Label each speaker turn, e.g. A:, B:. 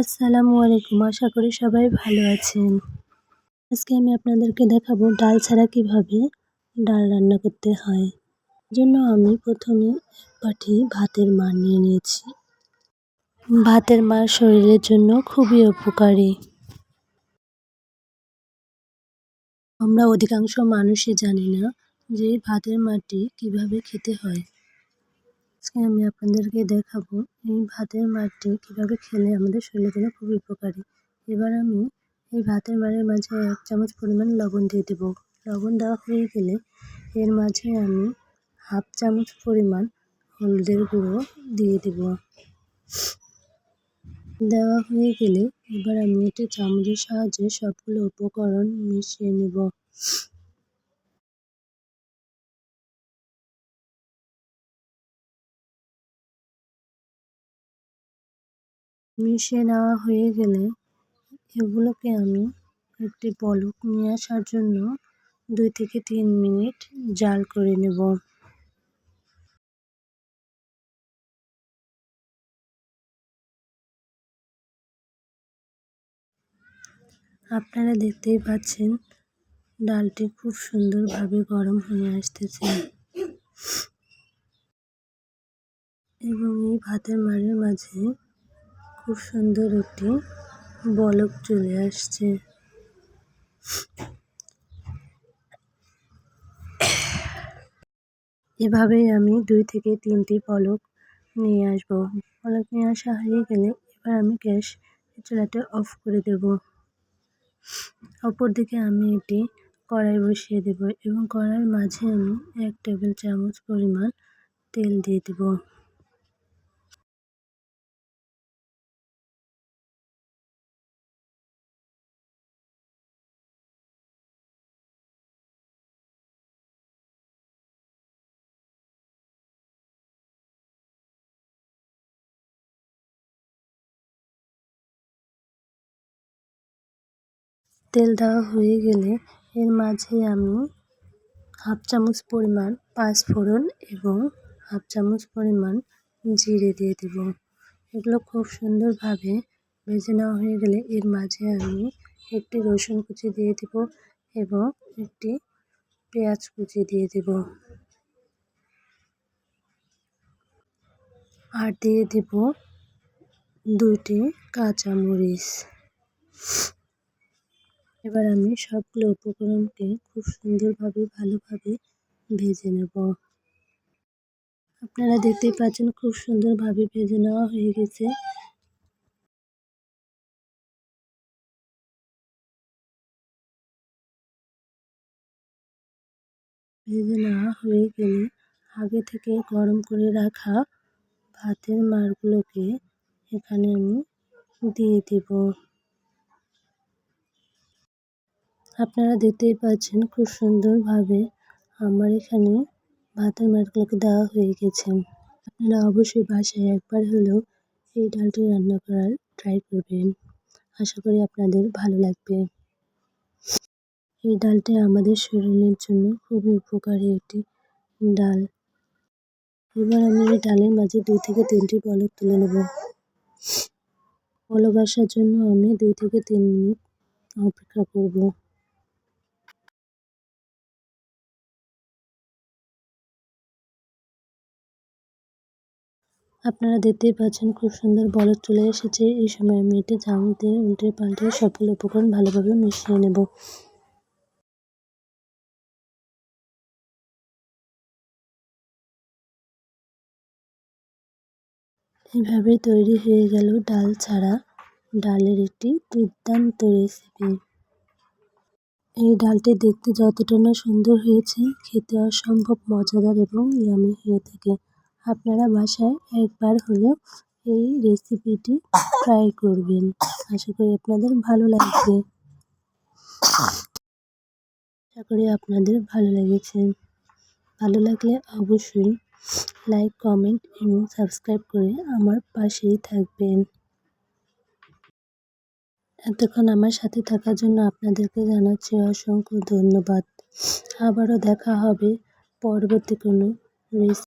A: আসসালামু আলাইকুম, আশা করি সবাই ভালো আছেন। আজকে আমি আপনাদেরকে দেখাবো ডাল ছাড়া কীভাবে ডাল রান্না করতে হয়। জন্য আমি প্রথমে পাটি ভাতের মার নিয়ে নিয়েছি। ভাতের মার শরীরের জন্য খুবই উপকারী। আমরা অধিকাংশ মানুষই জানি না যে ভাতের মাটি কীভাবে খেতে হয়। আজকে আমি আপনাদেরকে দেখাবো এই ভাতের মারটি কীভাবে খেলে আমাদের শরীরের জন্য খুবই উপকারী। এবার আমি এই ভাতের মারের মাঝে এক চামচ পরিমাণ লবণ দিয়ে দেবো। লবণ দেওয়া হয়ে গেলে এর মাঝে আমি হাফ চামচ পরিমাণ হলুদের গুঁড়ো দিয়ে দেব। দেওয়া হয়ে গেলে এবার আমি একটি চামচের সাহায্যে সবগুলো উপকরণ মিশিয়ে নেব। মিশিয়ে নেওয়া হয়ে গেলে এগুলোকে আমি একটি বলক নিয়ে আসার জন্য দুই থেকে তিন মিনিট জাল করে নেব। আপনারা দেখতেই পাচ্ছেন, ডালটি খুব সুন্দরভাবে গরম হয়ে আসতেছে। এবং এই ভাতের মারের মাঝে খুব সুন্দর একটি বলক চলে আসছে। এভাবেই আমি দুই থেকে তিনটি পলক নিয়ে আসব। পলক নিয়ে আসা হয়ে গেলে এবার আমি গ্যাস চুলাটা অফ করে দেব। অপর দিকে আমি এটি কড়াই বসিয়ে দেব এবং কড়াইয়ের মাঝে আমি এক টেবিল চামচ পরিমাণ তেল দিয়ে দেব। তেল দেওয়া হয়ে গেলে এর মাঝে আমি হাফ চামচ পরিমাণ পাঁচফোড়ন এবং হাফ চামচ পরিমাণ জিরে দিয়ে দেব। এগুলো খুব সুন্দরভাবে ভেজে নেওয়া হয়ে গেলে এর মাঝে আমি একটি রসুন কুচি দিয়ে দেব এবং একটি পেঁয়াজ কুচি দিয়ে দেব। আর দিয়ে দেব দুটি কাঁচামরিচ। এবার আমি সবগুলো উপকরণকে খুব সুন্দরভাবে, ভালোভাবে ভেজে নেব। আপনারা দেখতেই পাচ্ছেন খুব সুন্দরভাবে ভেজে নেওয়া হয়ে গেছে। ভেজে নেওয়া হয়ে গেলে আগে থেকে গরম করে রাখা ভাতের মারগুলোকে এখানে আমি দিয়ে দেব। আপনারা দেখতেই পাচ্ছেন খুব সুন্দরভাবে আমার এখানে ভাতের মাছগুলোকে দেওয়া হয়ে গেছে। আপনারা অবশ্যই বাসায় একবার হলেও এই ডালটি রান্না করার ট্রাই করবেন। আশা করি আপনাদের ভালো লাগবে। এই ডালটি আমাদের শরীরের জন্য খুবই উপকারী একটি ডাল। এবার আমি এই ডালের মাঝে দুই থেকে তিনটি পলক তুলে নেব। পলক আসার জন্য আমি দুই থেকে তিন মিনিট অপেক্ষা করব। আপনারা দেখতেই পাচ্ছেন খুব সুন্দর বলক চলে এসেছে। এই সময় আমি এটি চামচ দিয়ে উল্টে পাল্টে সবগুলো উপকরণ ভালোভাবে মিশিয়ে নেব। এভাবে তৈরি হয়ে গেল ডাল ছাড়া ডালের একটি দুর্দান্ত রেসিপি এই ডালটি দেখতে যতটা না সুন্দর হয়েছে, খেতে অসম্ভব মজাদার এবং ইয়ামি হয়ে থাকে। আপনারা বাসায় একবার হলেও এই রেসিপিটি ট্রাই করবেন। আশা করি আপনাদের ভালো লাগবে। আশা করি আপনাদের ভালো লেগেছে। ভালো লাগলে অবশ্যই লাইক কমেন্ট এবং সাবস্ক্রাইব করে আমার পাশেই থাকবেন। এতক্ষণ আমার সাথে থাকার জন্য আপনাদেরকে জানাচ্ছি অসংখ্য ধন্যবাদ। আবারও দেখা হবে পরবর্তী কোনো রেসিপি